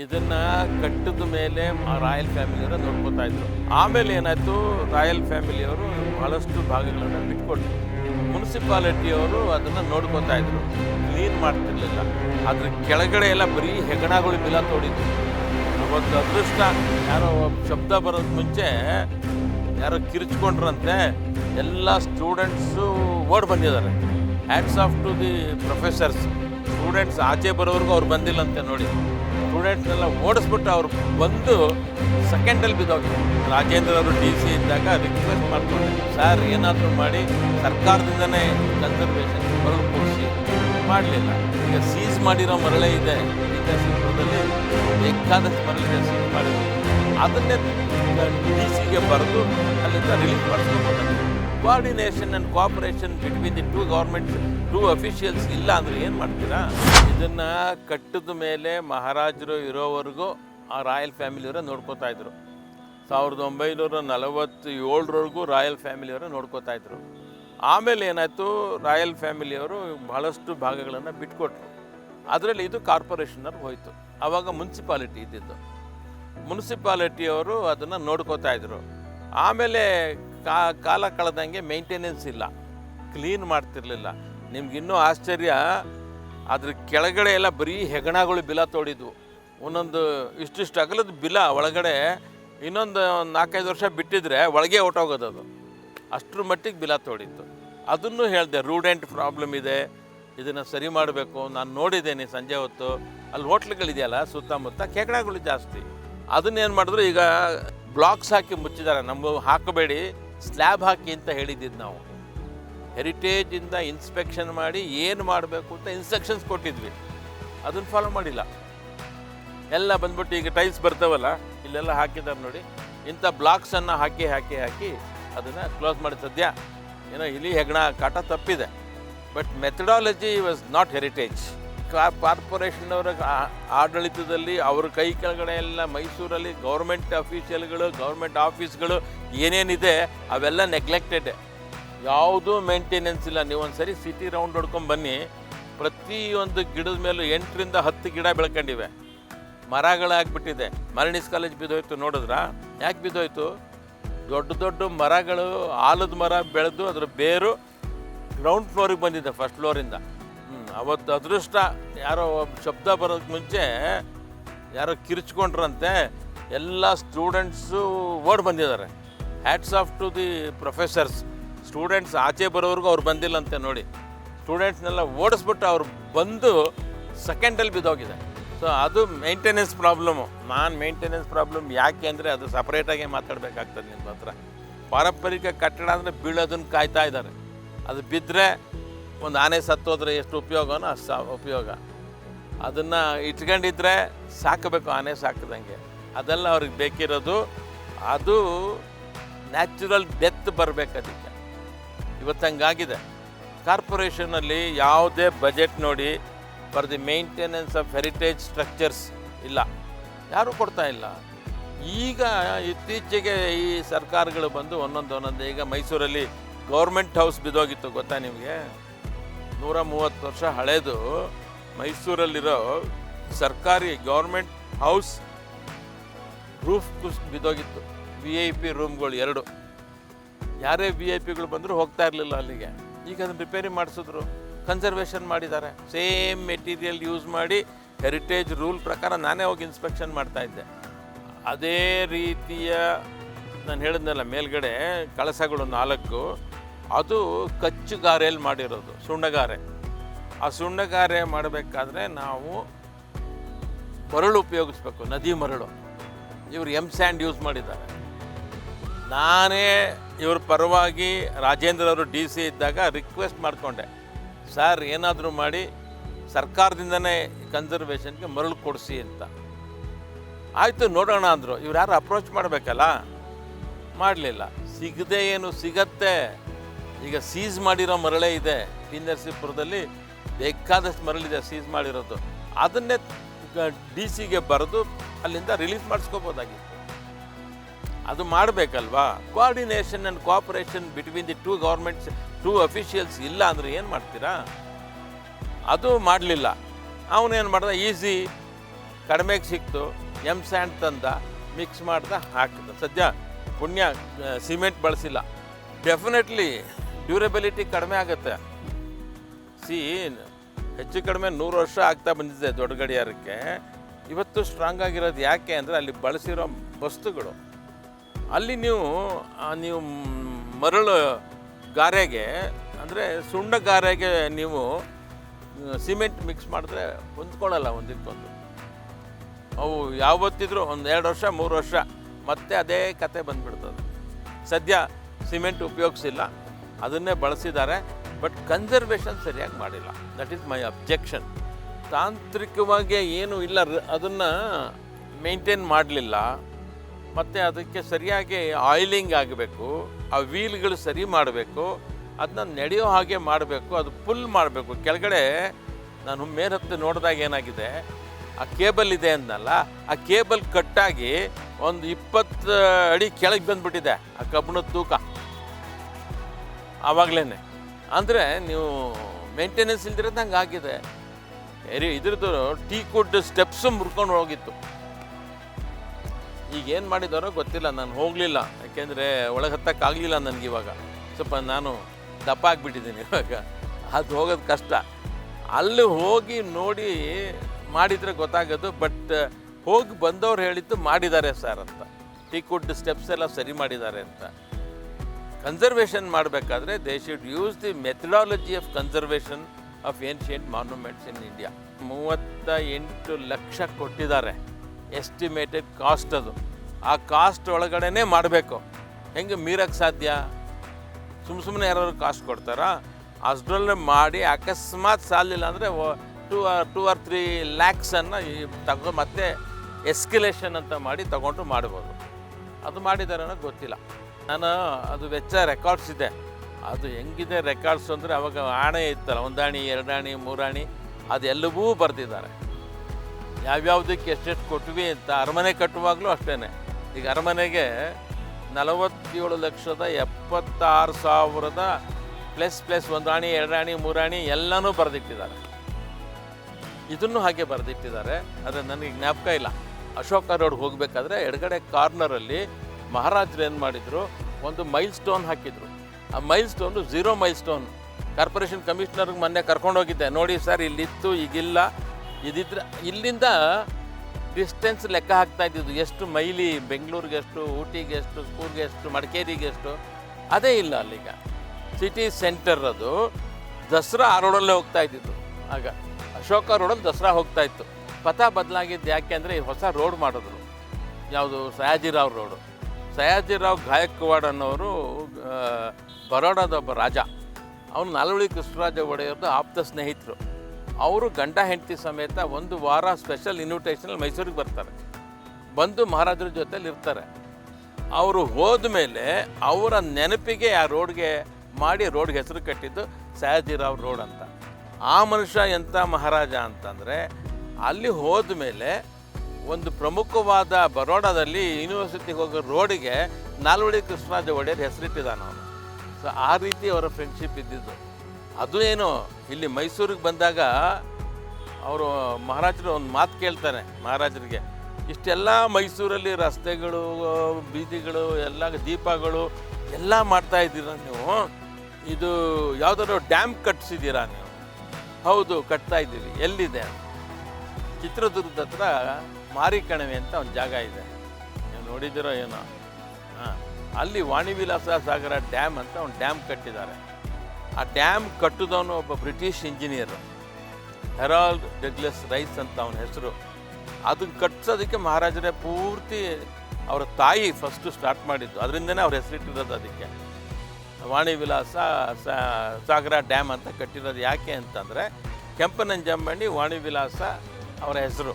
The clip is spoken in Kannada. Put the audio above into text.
ಇದನ್ನ ಕಟ್ಟದ ಮೇಲೆ ರಾಯಲ್ ಫ್ಯಾಮಿಲಿಯವರು ನೋಡ್ಕೋತಾ ಇದ್ರು. ಆಮೇಲೆ ಏನಾಯ್ತು, ರಾಯಲ್ ಫ್ಯಾಮಿಲಿಯವರು ಬಹಳಷ್ಟು ಭಾಗಗಳನ್ನು ಬಿಟ್ಕೊಟ್ರು. ಮುನ್ಸಿಪಾಲಿಟಿಯವರು ಅದನ್ನ ನೋಡ್ಕೋತಾ ಇದ್ರು. ಕ್ಲೀನ್ ಮಾಡ್ತಿರ್ಲಿಲ್ಲ. ಅದ್ರ ಕೆಳಗಡೆ ಎಲ್ಲ ಬರೀ ಹೆಗಣಗಳು ಬಿಲ ತೋಡಿದ್ರು. ಒಂದು ಅದೃಷ್ಟ, ಯಾರೋ ಶಬ್ದ ಬರೋದ್ ಮುಂಚೆ ಯಾರೋ ಕಿರಿಚ್ಕೊಂಡ್ರಂತೆ, ಎಲ್ಲ ಸ್ಟೂಡೆಂಟ್ಸು ಓಡ್ ಬಂದಿದ್ದಾರೆ. Hats off to the professors students ಆಚೆ ಬರೋವರೆಗೂ ಅವ್ರು ಬಂದಿಲ್ಲಂತೆ ನೋಡಿ. ಸ್ಟೂಡೆಂಟ್ನೆಲ್ಲ ಓಡಿಸ್ಬಿಟ್ಟು ಅವರು ಬಂದು ಸೆಕೆಂಡಲ್ಲಿ ಬಿದ್ದೋಗಿ. ರಾಜೇಂದ್ರ ಅವರು ಡಿ ಸಿ ಇದ್ದಾಗ ರಿಕ್ವೆಸ್ಟ್ ಮಾಡಿಕೊಂಡು. ಸರ್ ಏನಾದರೂ ಮಾಡಿ, ಸರ್ಕಾರದಿಂದನೇ ಕನ್ಸರ್ವೇಷನ್ ಮರಳು ಕೊಡಿಸಿ. ಮಾಡಲಿಲ್ಲ. ಈಗ ಸೀಸ್ ಮಾಡಿರೋ ಮರಳೆ ಇದೆ. ಸಿಂಧುದಲ್ಲಿ ಬೇಕಾದಷ್ಟು ಮರಳಿದೆ ಸೀಸ್ ಮಾಡಿದ್ರು. ಅದನ್ನೇ ಡಿ ಸಿಗೆ ಬರೆದು ಅಲ್ಲಿಂದ release ಮಾಡಿಸ್ಕೊಬೋದು coordination and cooperation between the two governments two officials ಇಲ್ಲ ಅಂದರೆ ಏನು ಮಾಡ್ತೀರಾ? ಇದನ್ನು ಕಟ್ಟಿದ ಮೇಲೆ ಮಹಾರಾಜರು ಇರೋವರೆಗೂ ಆ ರಾಯಲ್ ಫ್ಯಾಮಿಲಿಯವರ ನೋಡ್ಕೋತಾ ಇದ್ರು. ಸಾವಿರದ ಒಂಬೈನೂರ ನಲವತ್ತು ಏಳರವರೆಗೂ ರಾಯಲ್ ಫ್ಯಾಮಿಲಿಯವರ ನೋಡ್ಕೋತಾ ಇದ್ರು. ಆಮೇಲೆ ಏನಾಯಿತು? ರಾಯಲ್ ಫ್ಯಾಮಿಲಿಯವರು ಬಹಳಷ್ಟು ಭಾಗಗಳನ್ನು ಬಿಟ್ಕೊಟ್ರು. ಅದರಲ್ಲಿ ಇದು ಕಾರ್ಪೊರೇಷನ್ನವ್ರು ಹೋಯಿತು. ಆವಾಗ ಮುನ್ಸಿಪಾಲಿಟಿ ಇದ್ದಿದ್ದು. ಮುನ್ಸಿಪಾಲಿಟಿಯವರು ಅದನ್ನು ನೋಡ್ಕೋತಾ ಇದ್ರು. ಆಮೇಲೆ ಕಾ ಕಾಲ ಕಳೆದಂಗೆ ಮೇಂಟೆನೆನ್ಸ್ ಇಲ್ಲ. ಕ್ಲೀನ್ ಮಾಡ್ತಿರ್ಲಿಲ್ಲ. ನಿಮ್ಗಿನ್ನೂ ಆಶ್ಚರ್ಯ, ಅದ್ರ ಕೆಳಗಡೆ ಎಲ್ಲ ಬರೀ ಹೆಗಣಗಳು ಬಿಲ ತೋಡಿದ್ವು. ಒಂದೊಂದು ಇಷ್ಟಿಷ್ಟು ಅಗಲದ ಬಿಲ ಒಳಗಡೆ ಇನ್ನೊಂದು ನಾಲ್ಕೈದು ವರ್ಷ ಬಿಟ್ಟಿದ್ರೆ ಒಳಗೆ ಹೊಟ್ಟೋಗೋದು ಅದು. ಅಷ್ಟ್ರ ಮಟ್ಟಿಗೆ ಬಿಲ ತೋಡಿತ್ತು. ಅದನ್ನು ಹೇಳಿದೆ ರೂಡೆಂಟ್ ಪ್ರಾಬ್ಲಮ್ ಇದೆ, ಇದನ್ನು ಸರಿ ಮಾಡಬೇಕು. ನಾನು ನೋಡಿದ್ದೇನೆ ಸಂಜೆ ಹೊತ್ತು. ಅಲ್ಲಿ ಹೋಟ್ಲ್ಗಳಿದೆಯಲ್ಲ, ಸುತ್ತಮುತ್ತ ಕೆಕಡಾಗಳು ಜಾಸ್ತಿ. ಅದನ್ನೇನು ಮಾಡಿದ್ರು ಈಗ ಬ್ಲಾಕ್ಸ್ ಹಾಕಿ ಮುಚ್ಚಿದ್ದಾರೆ. ನಮ್ಮ ಹಾಕಬೇಡಿ. ಸ್ಲ್ಯಾಬ್ ಹಾಕಿ ಅಂತ ಹೇಳಿದ್ದಿದ್ದು ನಾವು. ಹೆರಿಟೇಜಿಂದ ಇನ್ಸ್ಪೆಕ್ಷನ್ ಮಾಡಿ ಏನು ಮಾಡಬೇಕು ಅಂತ ಇನ್ಸ್ಟ್ರಕ್ಷನ್ಸ್ ಕೊಟ್ಟಿದ್ವಿ. ಅದನ್ನು ಫಾಲೋ ಮಾಡಿಲ್ಲ. ಎಲ್ಲ ಬಂದ್ಬಿಟ್ಟು ಈಗ ಟೈಲ್ಸ್ ಬರ್ತಾವಲ್ಲ, ಇಲ್ಲೆಲ್ಲ ಹಾಕಿದ್ದಾರೆ ನೋಡಿ. ಇಂಥ ಬ್ಲಾಕ್ಸನ್ನು ಹಾಕಿ ಹಾಕಿ ಹಾಕಿ ಅದನ್ನು ಕ್ಲೋಸ್ ಮಾಡಿ ಸದ್ಯ. ಏನೋ ಇಲಿ ಹೆಗ್ಣ ಕಾಟ ತಪ್ಪಿದೆ. But methodology was not heritage ಕಾರ್ಪೊರೇಷನ್ನವರ ಆಡಳಿತದಲ್ಲಿ ಅವ್ರ ಕೈ ಕೆಳಗಡೆ ಎಲ್ಲ ಮೈಸೂರಲ್ಲಿ ಗೌರ್ಮೆಂಟ್ ಅಫೀಷಿಯಲ್ಗಳು ಗೌರ್ಮೆಂಟ್ ಆಫೀಸ್ಗಳು ಏನೇನಿದೆ ಅವೆಲ್ಲ ನೆಗ್ಲೆಕ್ಟೆಡ್ ಯಾವುದೂ ಮೇಂಟೆನೆನ್ಸ್ ಇಲ್ಲ. ನೀವು ಒಂದು ಸರಿ ಸಿಟಿ ರೌಂಡ್ ಹೊಡ್ಕೊಂಡು ಬನ್ನಿ. ಪ್ರತಿಯೊಂದು ಗಿಡದ ಮೇಲೂ ಎಂಟರಿಂದ ಹತ್ತು ಗಿಡ ಬೆಳ್ಕೊಂಡಿವೆ. ಮರಗಳಾಗ್ಬಿಟ್ಟಿದೆ. ಮರಣಿಸ್ ಕಾಲೇಜ್ ಬಿದ್ದೋಯ್ತು ನೋಡಿದ್ರ? ಯಾಕೆ ಬಿದ್ದೋಯ್ತು? ದೊಡ್ಡ ದೊಡ್ಡ ಮರಗಳು, ಆಲದ ಮರ ಬೆಳೆದು ಅದರ ಬೇರು ಗ್ರೌಂಡ್ ಫ್ಲೋರಿಗೆ ಬಂದಿದೆ ಫಸ್ಟ್ ಫ್ಲೋರಿಂದ ಅವತ್ತು ಅದೃಷ್ಟ, ಯಾರೋ ಒಬ್ಬ ಶಬ್ದ ಬರೋದಕ್ಕೆ ಮುಂಚೆ ಯಾರೋ ಕಿರಿಚ್ಕೊಂಡ್ರಂತೆ, ಎಲ್ಲ ಸ್ಟೂಡೆಂಟ್ಸು ಓಡ್ ಬಂದಿದ್ದಾರೆ. Hats off to the professors students ಆಚೆ ಬರೋವರೆಗೂ ಅವ್ರು ಬಂದಿಲ್ಲಂತೆ ನೋಡಿ. ಸ್ಟೂಡೆಂಟ್ಸ್ನೆಲ್ಲ ಓಡಿಸ್ಬಿಟ್ಟು ಅವ್ರು ಬಂದು ಸೆಕೆಂಡಲ್ಲಿ ಬಿದ್ದೋಗಿದೆ. ಸೊ ಅದು ಮೇಂಟೆನೆನ್ಸ್ ಪ್ರಾಬ್ಲಮ್ಮು ನಾನು ಮೇಂಟೆನೆನ್ಸ್ ಪ್ರಾಬ್ಲಮ್ ಯಾಕೆ ಅಂದರೆ ಅದು ಸಪ್ರೇಟಾಗೆ ಮಾತಾಡಬೇಕಾಗ್ತದೆ ನಿಮ್ಮ ಹತ್ರ ಪಾರಂಪರಿಕ ಕಟ್ಟಡ ಅಂದರೆ ಬೀಳೋದನ್ನು ಕಾಯ್ತಾ ಇದ್ದಾರೆ. ಅದು ಬಿದ್ದರೆ ಒಂದು ಆನೆ ಸತ್ತೋದ್ರೆ ಎಷ್ಟು ಉಪಯೋಗನೋ ಅಷ್ಟು ಉಪಯೋಗ. ಅದನ್ನು ಇಟ್ಕೊಂಡಿದ್ರೆ ಸಾಕಬೇಕು, ಆನೆ ಸಾಕಿದಂಗೆ. ಅದೆಲ್ಲ ಅವ್ರಿಗೆ ಬೇಕಿರೋದು. ಅದು ನ್ಯಾಚುರಲ್ ಡೆತ್ ಬರಬೇಕು ಅದಕ್ಕೆ. ಇವತ್ತು ಹಂಗಾಗಿದೆ. ಕಾರ್ಪೊರೇಷನಲ್ಲಿ ಯಾವುದೇ ಬಜೆಟ್ ನೋಡಿ for the maintenance of heritage structures ಇಲ್ಲ. ಯಾರೂ ಕೊಡ್ತಾ ಇಲ್ಲ. ಈಗ ಇತ್ತೀಚೆಗೆ ಈ ಸರ್ಕಾರಗಳು ಬಂದು ಒಂದೊಂದು ಒಂದೊಂದು, ಈಗ ಮೈಸೂರಲ್ಲಿ ಗೌರ್ಮೆಂಟ್ ಹೌಸ್ ಬಿದ್ದೋಗಿತ್ತು, ಗೊತ್ತಾ ನಿಮಗೆ? ನೂರ ಮೂವತ್ತು ವರ್ಷ ಹಳೇದು ಮೈಸೂರಲ್ಲಿರೋ ಸರ್ಕಾರಿ ಗೌರ್ಮೆಂಟ್ ಹೌಸ್ ರೂಫ್ ಕುಸ್ ಬಿದ್ದೋಗಿತ್ತು. ವಿ ಐ ಪಿ ರೂಮ್ಗಳು ಎರಡು. ಯಾರೇ ವಿ ಐ ಪಿಗಳು ಬಂದರೂ ಹೋಗ್ತಾ ಇರಲಿಲ್ಲ ಅಲ್ಲಿಗೆ. ಈಗ ಅದನ್ನು ರಿಪೇರಿ ಮಾಡಿಸಿದ್ರು. ಕನ್ಸರ್ವೇಷನ್ ಮಾಡಿದ್ದಾರೆ. ಸೇಮ್ ಮೆಟೀರಿಯಲ್ ಯೂಸ್ ಮಾಡಿ ಹೆರಿಟೇಜ್ ರೂಲ್ ಪ್ರಕಾರ ನಾನೇ ಹೋಗಿ ಇನ್ಸ್ಪೆಕ್ಷನ್ ಮಾಡ್ತಾ ಇದ್ದೆ. ಅದೇ ರೀತಿಯ ನಾನು ಹೇಳಿದ್ನಲ್ಲ ಮೇಲ್ಗಡೆ ಕಳಸಗಳು ನಾಲ್ಕು. ಅದು ಕಚ್ಚುಗಾರೆಯಲ್ಲಿ ಮಾಡಿರೋದು ಸುಣ್ಣಗಾರೆ ಆ ಸುಣ್ಣಗಾರೆ ಮಾಡಬೇಕಾದ್ರೆ ನಾವು ಮರಳು ಉಪಯೋಗಿಸ್ಬೇಕು, ನದಿ ಮರಳು. ಇವರು ಎಂ ಸ್ಯಾಂಡ್ ಯೂಸ್ ಮಾಡಿದ್ದಾರೆ. ನಾನೇ ಇವ್ರ ಪರವಾಗಿ ರಾಜೇಂದ್ರ ಅವರು ಡಿ ಸಿ ಇದ್ದಾಗ ರಿಕ್ವೆಸ್ಟ್ ಮಾಡಿಕೊಂಡೆ, ಸರ್, ಏನಾದರೂ ಮಾಡಿ, ಸರ್ಕಾರದಿಂದನೇ ಕನ್ಸರ್ವೇಷನ್ಗೆ ಮರಳು ಕೊಡಿಸಿ ಅಂತ. ಆಯಿತು, ನೋಡೋಣ ಅಂದರು. ಇವ್ರು ಯಾರು ಅಪ್ರೋಚ್ ಮಾಡಬೇಕಲ್ಲ? ಮಾಡಲಿಲ್ಲ. ಸಿಗದೆ ಏನು ಸಿಗತ್ತೆ? ಈಗ ಸೀಸ್ ಮಾಡಿರೋ ಮರಳೆ ಇದೆ. ಪಿಂದರ್ಸಿಪುರದಲ್ಲಿ ಬೇಕಾದಷ್ಟು ಮರಳಿದೆ ಸೀಸ್ ಮಾಡಿರೋದು. ಅದನ್ನೇ ಡಿ ಸಿಗೆ ಬರೆದು ಅಲ್ಲಿಂದ ರಿಲೀಸ್ ಮಾಡಿಸ್ಕೋಬೋದಾಗಿತ್ತು ಅದು ಮಾಡಬೇಕಲ್ವಾ? Coordination and cooperation between the two governments two officials ಇಲ್ಲ ಅಂದರೆ ಏನು ಮಾಡ್ತೀರಾ? ಅದು ಮಾಡಲಿಲ್ಲ. ಅವನೇನು ಮಾಡ್ದ? ಈಸಿ ಕಡಿಮೆಗೆ ಸಿಕ್ತು. ಎಂ ಸ್ಯಾಂಡ್ ತಂದ ಮಿಕ್ಸ್ ಮಾಡ್ದ, ಹಾಕಿದ. ಸದ್ಯ ಪುಣ್ಯ ಸಿಮೆಂಟ್ ಬಳಸಿಲ್ಲ. ಡೆಫಿನೆಟ್ಲಿ ಡ್ಯೂರಬಿಲಿಟಿ ಕಡಿಮೆ ಆಗುತ್ತೆ. ಸಿ, ಹೆಚ್ಚು ಕಡಿಮೆ ನೂರು ವರ್ಷ ಆಗ್ತಾ ಬಂದಿದೆ ದೊಡ್ಡ ಗಡಿಯಾರಕ್ಕೆ. ಇವತ್ತು ಸ್ಟ್ರಾಂಗ್ ಆಗಿರೋದು ಯಾಕೆ ಅಂದರೆ ಅಲ್ಲಿ ಬಳಸಿರೋ ವಸ್ತುಗಳು. ಅಲ್ಲಿ ನೀವು ನೀವು ಮರಳು ಗಾರೆಗೆ, ಅಂದರೆ ಸುಣ್ಣ ಗಾರೆಗೆ ನೀವು ಸಿಮೆಂಟ್ ಮಿಕ್ಸ್ ಮಾಡಿದ್ರೆ ಹೊಂದ್ಕೊಳ್ಳಲ್ಲ ಒಂದಿಕ್ಕೊಂದು ಅವು ಯಾವತ್ತಿದ್ರೂ ಒಂದು ಎರಡು ವರ್ಷ, ಮೂರು ವರ್ಷ, ಮತ್ತೆ ಅದೇ ಕತೆ ಬಂದ್ಬಿಡ್ತದೆ. ಸದ್ಯ ಸಿಮೆಂಟ್ ಉಪಯೋಗಿಸಿಲ್ಲ. ಅದನ್ನೇ ಬಳಸಿದ್ದಾರೆ, ಬಟ್ ಕನ್ಸರ್ವೇಷನ್ ಸರಿಯಾಗಿ ಮಾಡಿಲ್ಲ. ದಟ್ ಈಸ್ ಮೈ ಅಬ್ಜೆಕ್ಷನ್ ತಾಂತ್ರಿಕವಾಗಿ ಏನು ಇಲ್ಲ ಅದನ್ನು ಮೇಂಟೈನ್ ಮಾಡಲಿಲ್ಲ. ಮತ್ತು ಅದಕ್ಕೆ ಸರಿಯಾಗಿ ಆಯಿಲಿಂಗ್ ಆಗಬೇಕು, ಆ ವೀಲ್ಗಳು ಸರಿ ಮಾಡಬೇಕು, ಅದನ್ನ ನಡೆಯೋ ಹಾಗೆ ಮಾಡಬೇಕು, ಅದು ಪುಲ್ ಮಾಡಬೇಕು. ಕೆಳಗಡೆ ನಾನು ಮೇಲತ್ತು ನೋಡಿದಾಗ ಏನಾಗಿದೆ, ಆ ಕೇಬಲ್ ಇದೆ ಅಂದಲ್ಲ ಆ ಕೇಬಲ್ ಕಟ್ಟಾಗಿ ಒಂದು ಇಪ್ಪತ್ತು ಅಡಿ ಕೆಳಗೆ ಬಂದುಬಿಟ್ಟಿದೆ, ಆ ಕಬ್ಬಣದ ತೂಕ. ಆವಾಗಲೇ ಅಂದರೆ ನೀವು ಮೇಂಟೆನೆನ್ಸ್ ಇಲ್ದಿರೋದು ಹಂಗೆ ಆಗಿದೆ. ಎರಿ ಇದ್ರದ್ದು ಟೀ ಕುಡ್ ಸ್ಟೆಪ್ಸು ಮುರ್ಕೊಂಡು ಹೋಗಿತ್ತು. ಈಗ ಏನು ಮಾಡಿದಾರೋ ಗೊತ್ತಿಲ್ಲ, ನಾನು ಹೋಗಲಿಲ್ಲ. ಯಾಕೆಂದರೆ ಒಳಗೆ ಹತ್ತಕ್ಕಾಗಲಿಲ್ಲ ನನಗೆ ಇವಾಗ. ಸ್ವಲ್ಪ ನಾನು ದಪ್ಪ ಆಗಿಬಿಟ್ಟಿದ್ದೀನಿ ಇವಾಗ. ಅದು ಹೋಗೋದು ಕಷ್ಟ. ಅಲ್ಲಿ ಹೋಗಿ ನೋಡಿ ಮಾಡಿದರೆ ಗೊತ್ತಾಗೋದು, ಬಟ್ ಹೋಗಿ ಬಂದವ್ರು ಹೇಳಿದ್ದು ಮಾಡಿದ್ದಾರೆ ಸರ್ ಅಂತ. ಟೀ ಕುಡ್ ಸ್ಟೆಪ್ಸ್ ಎಲ್ಲ ಸರಿ ಮಾಡಿದ್ದಾರೆ ಅಂತ. ಕನ್ಸರ್ವೇಷನ್ ಮಾಡಬೇಕಾದ್ರೆ they should use the methodology of conservation of ancient monuments in India ಮೂವತ್ತ ಎಂಟು ಲಕ್ಷ ಕೊಟ್ಟಿದ್ದಾರೆ ಎಸ್ಟಿಮೇಟೆಡ್ ಕಾಸ್ಟ್ ಅದು. ಆ ಕಾಸ್ಟ್ ಒಳಗಡೆನೇ ಮಾಡಬೇಕು. ಹೆಂಗೆ ಮೀರಕ್ಕೆ ಸಾಧ್ಯ? ಸುಮ್ಮ ಸುಮ್ಮನೆ ಯಾರಾದ್ರು ಕಾಸ್ಟ್ ಕೊಡ್ತಾರಾ? ಅಷ್ಟರಲ್ಲೇ ಮಾಡಿ ಅಕಸ್ಮಾತ್ ಸಾಲಿಲ್ಲ ಅಂದರೆ two or two or three ಲ್ಯಾಕ್ಸನ್ನು ತಗೊ ಮತ್ತೆ ಎಸ್ಕಿಲೇಷನ್ ಅಂತ ಮಾಡಿ ತಗೊಂಡು ಮಾಡ್ಬೋದು. ಅದು ಮಾಡಿದ್ದಾರೆ ಅನ್ನೋದು ಗೊತ್ತಿಲ್ಲ. ನಾನು ಅದು ವೆಚ್ಚ ರೆಕಾರ್ಡ್ಸ್ ಇದೆ. ಅದು ಹೆಂಗಿದೆ ರೆಕಾರ್ಡ್ಸ್ ಅಂದರೆ ಅವಾಗ ಆಣೆ ಇತ್ತಲ್ಲ, ಒಂದಾಣಿ, ಎರಡಾಣಿ, ಮೂರಾಣಿ, ಅದೆಲ್ಲವೂ ಬರೆದಿದ್ದಾರೆ. ಯಾವ್ಯಾವುದಕ್ಕೆ ಎಷ್ಟೆಷ್ಟು ಕೊಟ್ವಿ ಅಂತ ಅರಮನೆ ಕಟ್ಟುವಾಗಲೂ ಅಷ್ಟೇ ಈಗ ಅರಮನೆಗೆ ನಲವತ್ತೇಳು ಲಕ್ಷದ ಎಪ್ಪತ್ತಾರು ಸಾವಿರದ ಪ್ಲಸ್ ಪ್ಲಸ್ ಒಂದಾಣಿ, ಎರಡಾಣಿ, ಮೂರಾಣಿ ಎಲ್ಲನೂ ಬರೆದಿಟ್ಟಿದ್ದಾರೆ. ಇದನ್ನು ಹಾಗೆ ಬರೆದಿಟ್ಟಿದ್ದಾರೆ. ಆದರೆ ನನಗೆ ಜ್ಞಾಪಕ ಇಲ್ಲ. ಅಶೋಕ ರೋಡ್ ಹೋಗಬೇಕಾದ್ರೆ ಎಡಗಡೆ ಕಾರ್ನರಲ್ಲಿ ಮಹಾರಾಜರು ಏನು ಮಾಡಿದರು? ಒಂದು ಮೈಲ್ ಸ್ಟೋನ್ ಹಾಕಿದರು. ಆ milestone zero milestone corporation ಕಮಿಷನರ್ಗೆ ಮೊನ್ನೆ ಕರ್ಕೊಂಡೋಗಿದ್ದೆ. ನೋಡಿ ಸರ್, ಇಲ್ಲಿತ್ತು, ಈಗಿಲ್ಲ. ಇದಿದ್ರೆ ಇಲ್ಲಿಂದ ಡಿಸ್ಟೆನ್ಸ್ ಲೆಕ್ಕ ಹಾಕ್ತಾ ಇದ್ದಿದ್ದು. ಎಷ್ಟು ಮೈಲಿ, ಬೆಂಗಳೂರಿಗೆ ಎಷ್ಟು, ಊಟಿಗೆ ಎಷ್ಟು, ಸ್ಕೂಲ್ಗೆ ಎಷ್ಟು, ಮಡಿಕೇರಿಗೆ ಎಷ್ಟು? ಅದೇ ಇಲ್ಲ ಅಲ್ಲಿಗ. ಸಿಟಿ ಸೆಂಟರ್ ಅದು. ದಸರಾ ಆ ರೋಡಲ್ಲೇ ಹೋಗ್ತಾ ಇದ್ದಿದ್ದು. ಆಗ ಅಶೋಕ ರೋಡಲ್ಲಿ ದಸರಾ ಹೋಗ್ತಾ ಇತ್ತು. ಪಥ ಬದಲಾಗಿದ್ದು ಯಾಕೆ ಅಂದರೆ ಹೊಸ ರೋಡ್ ಮಾಡಿದ್ರು. ಯಾವುದು ಸಯಾಜಿರಾವ್ ರೋಡು. ಸಯಾಜಿರಾವ್ ಗಾಯಕ್ವಾಡ್ ಅನ್ನೋರು ಬರೋಡಾದ ಒಬ್ಬ ರಾಜ. ಅವನು ನಾಲ್ವಡಿ ಕೃಷ್ಣರಾಜ ಒಡೆಯರ್ದು ಆಪ್ತ ಸ್ನೇಹಿತರು. ಅವರು ಗಂಡ ಹೆಂಡತಿ ಸಮೇತ ಒಂದು ವಾರ ಸ್ಪೆಷಲ್ ಇನ್ವಿಟೇಷನಲ್ಲಿ ಮೈಸೂರಿಗೆ ಬರ್ತಾರೆ. ಬಂದು ಮಹಾರಾಜರ ಜೊತೆಲಿ ಇರ್ತಾರೆ. ಅವರು ಹೋದ ಮೇಲೆ ಅವರ ನೆನಪಿಗೆ ಆ ರೋಡ್ಗೆ ಮಾಡಿ ರೋಡ್ಗೆ ಹೆಸರು ಕಟ್ಟಿದ್ದು ಸಯಾಜಿರಾವ್ ರೋಡ್ ಅಂತ. ಆ ಮನುಷ್ಯ ಎಂಥ ಮಹಾರಾಜ ಅಂತಂದರೆ, ಅಲ್ಲಿ ಹೋದ ಮೇಲೆ ಒಂದು ಪ್ರಮುಖವಾದ ಬರೋಡಾದಲ್ಲಿ ಯೂನಿವರ್ಸಿಟಿಗೆ ಹೋಗೋ ರೋಡಿಗೆ ನಾಲ್ವಡಿ ಕೃಷ್ಣರಾಜ ಒಡೆಯರ್ ಹೆಸರಿಟ್ಟಿದ್ದಾನೆ ಅವನು. ಸೊ ಆ ರೀತಿ ಅವರ ಫ್ರೆಂಡ್ಶಿಪ್ ಇದ್ದಿದ್ದು. ಅದು ಏನು, ಇಲ್ಲಿ ಮೈಸೂರಿಗೆ ಬಂದಾಗ ಅವರು ಮಹಾರಾಜರು ಒಂದು ಮಾತು ಕೇಳ್ತಾನೆ ಮಹಾರಾಜರಿಗೆ, ಇಷ್ಟೆಲ್ಲ ಮೈಸೂರಲ್ಲಿ ರಸ್ತೆಗಳು, ಬೀದಿಗಳು, ಎಲ್ಲ ದೀಪಗಳು ಎಲ್ಲ ಮಾಡ್ತಾ ಇದ್ದೀರ ನೀವು? ಇದು ಯಾವುದಾದ್ರು ಡ್ಯಾಮ್ ಕಟ್ಸಿದ್ದೀರಾ ನೀವು? ಹೌದು, ಕಟ್ತಾ ಇದ್ದೀವಿ. ಎಲ್ಲಿದೆ? ಚಿತ್ರದುರ್ಗದ ಹತ್ರ ಮಾರಿಕಣಿವೆ ಅಂತ ಒಂದು ಜಾಗ ಇದೆ. ನೀವು ನೋಡಿದ್ದೀರೋ ಏನೋ. ಹಾಂ, ಅಲ್ಲಿ ವಾಣಿವಿಲಾಸ ಸಾಗರ ಡ್ಯಾಮ್ ಅಂತ ಒಂದು ಡ್ಯಾಮ್ ಕಟ್ಟಿದ್ದಾರೆ. ಆ ಡ್ಯಾಮ್ ಕಟ್ಟಿದವನು ಒಬ್ಬ British engineer. Harold Douglas Rice ಅಂತ ಅವನ ಹೆಸರು. ಅದನ್ನು ಕಟ್ಸೋದಕ್ಕೆ ಮಹಾರಾಜರೇ ಪೂರ್ತಿ ಅವರ ತಾಯಿ ಫಸ್ಟು ಸ್ಟಾರ್ಟ್ ಮಾಡಿದ್ದು. ಅದರಿಂದನೇ ಅವ್ರ ಹೆಸರಿಟ್ಟಿರೋದು ಅದಕ್ಕೆ. ವಾಣಿ ವಿಲಾಸ ಸಾಗರ ಡ್ಯಾಮ್ ಅಂತ ಕಟ್ಟಿರೋದು ಯಾಕೆ ಅಂತಂದರೆ ಕೆಂಪನಂಜಮ್ಮಣ್ಣಿ ವಾಣಿ ವಿಲಾಸ ಅವರ ಹೆಸರು.